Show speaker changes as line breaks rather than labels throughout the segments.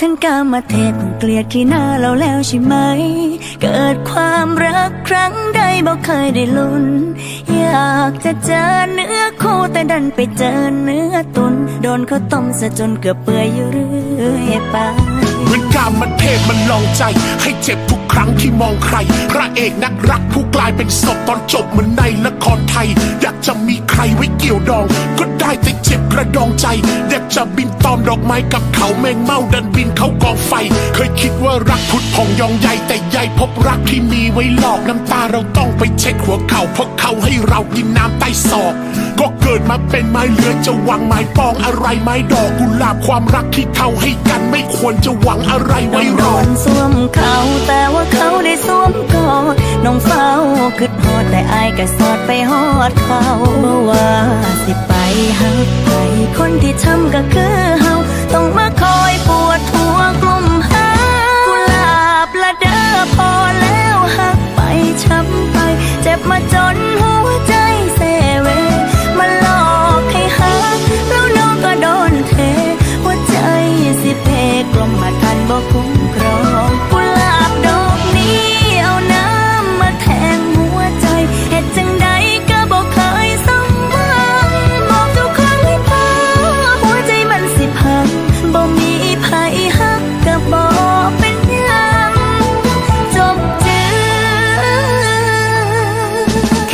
ทั้งกามาเทพคงเกลียดที่หน้าเราแล้วใช่ไหม เกิดความรักครั้งใดบ่เคยได้ลุ้น อยากจะเจอเนื้อคู่แต่ดันไปเจอเนื้อตุน โดนเขาต้มซะจนเกือบเปื่อยอยู่เรื่อยไป
เหมือนกามมันเทพ นลองใจ ให้เจ็บทุกครั้งที่มองใคร พระเอกนักรักผู้กลายเป็นศพตอนจบเหมือนในละครไทย อยากจะมีใครไว้เกี่ยวดอง ก็ได้แต่เจ็บกระดองใจ อยากจะบินตอมดอกไม้กับเขาแมงเม่าดันบินเขากองไฟ เคยคิดว่ารักพุดพองยองใหญ่แต่ใหญ่พบรักที่มีไว้หลอกน้ำตาเราต้องไปเช็ดหัวเข่าเพราะเขาให้เรากินน้ำใต้ศอกก็ ดมาเป็นไม้เลือยจะหวังไม้ปองอะไรไม้ดอกกุหลาบความรักที่เท่าให้กันไม่ควรจะหวังอะไรไว้รอ
นสวมเขาแต่ว่าเขาได้สวมกอดน้องเฝ้าคิดฮอดแต่อายก็สอดไปฮอดเขาบ่ว่าสิไปหักไปคนที่ทำก็คือเฮาต้องมาขอ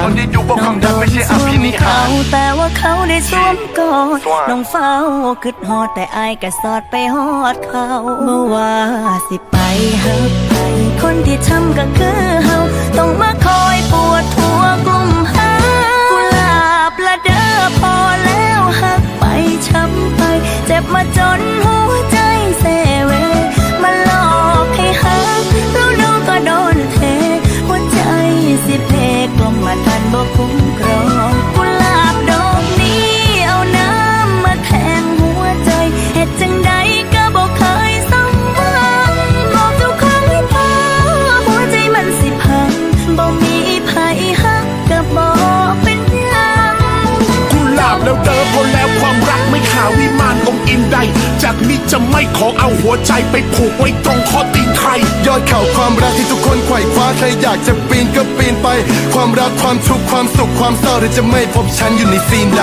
นคนที่อยู่บนความรักไม่ใช่อภินิหาร
แต่ว่าเขาได้สวมกอดน้องเฝ้าคิดฮอดแต่อายก็สอดไปฮอดเขาเมื่อว่าสิไปหักไป คนที่ทำก็คือเฮาต้องมา บ่คุ้มครองกุหลาบดอกนี้เอาน้ำมาแทงหัวใจเหตุจังใดก็บ่เคยสมหวังบอกทุกครั้งให้พอหัวใจมันสิพังบ่มีไผฮักก็บ่เป็นหยัง
กุหลาบแล้วเดิมพอแล้วความรักไม่ขาวิมานองค์อินใดจากนี้จะไม่ขอเอาหัวใจไปผูกไว้ตรงข้อตี
อดเขาความรักที่ทุกคนไขว่คว้าใครอยากจะปีนก็ปีนไป ความรักความทุกข์ความสุขความเศร้าหรือจะไม่พบฉันอยู่ในซีนใด